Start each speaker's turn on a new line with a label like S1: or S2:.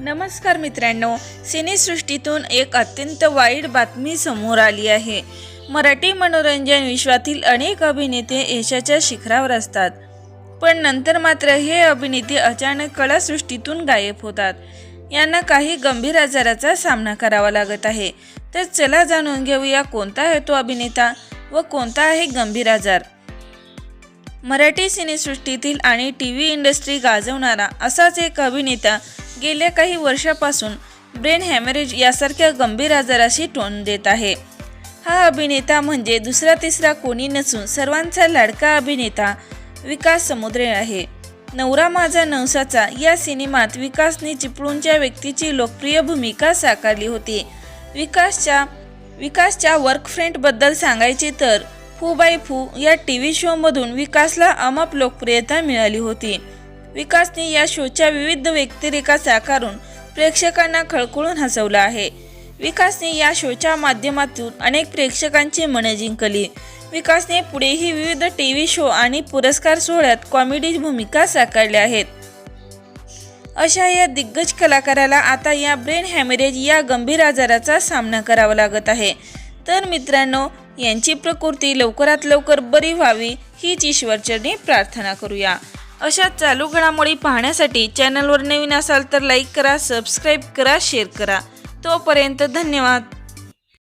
S1: नमस्कार मित्रांनो सिनेसृष्टीतून एक अत्यंत वाईट बातमी समोर आली आहे. मराठी मनोरंजन विश्वातील अनेक अभिनेते यशाच्या शिखरावर असतात. पण नंतर मात्र हे अभिनेते अचानक कलासृष्टीतून गायब होतात. यांना काही गंभीर आजाराचा सामना करावा लागत आहे. तर चला जाणून घेऊया कोणता आहे तो अभिनेता व कोणता आहे गंभीर आजार. मराठी सिनेसृष्टीतील आणि टी व्ही इंडस्ट्री गाजवणारा असाच एक अभिनेता गेल्या काही वर्षापासून ब्रेन हॅमरेज यासारख्या गंभीर आजाराशी तोंड देत आहे. हा अभिनेता म्हणजे दुसरा तिसरा कोणी नसून सर्वांचा लाडका अभिनेता विकास समुद्रे आहे. नवरा माझा नवसाचा या सिनेमात विकासने चिपळूणच्या व्यक्तीची लोकप्रिय भूमिका साकारली होती. विकासच्या विकासच्या वर्क फ्रेंडबद्दल सांगायचे तर फू बाय फू या टी व्ही शोमधून विकासला अमाप लोकप्रियता मिळाली होती. विकासने या शोच्या विविध व्यक्तिरेखा साकारून प्रेक्षकांना खळखळून हसवलं आहे. विकासने या शोच्या माध्यमातून अनेक प्रेक्षकांची मनं जिंकली. विकासने पुढेही विविध टी व्ही शो आणि पुरस्कार सोहळ्यात कॉमेडी भूमिका साकारल्या आहेत. अशा या दिग्गज कलाकाराला आता या ब्रेन हॅमरेज या गंभीर आजाराचा सामना करावा लागत आहे. तर मित्रांनो यांची प्रकृती लवकरात लवकर बरी व्हावी हीच ईश्वरचरणी प्रार्थना करूया. अशा चालू घडामोडी पाहण्यासाठी चॅनलवर नवीन असाल तर लाईक करा सबस्क्राईब करा शेअर करा. तोपर्यंत धन्यवाद.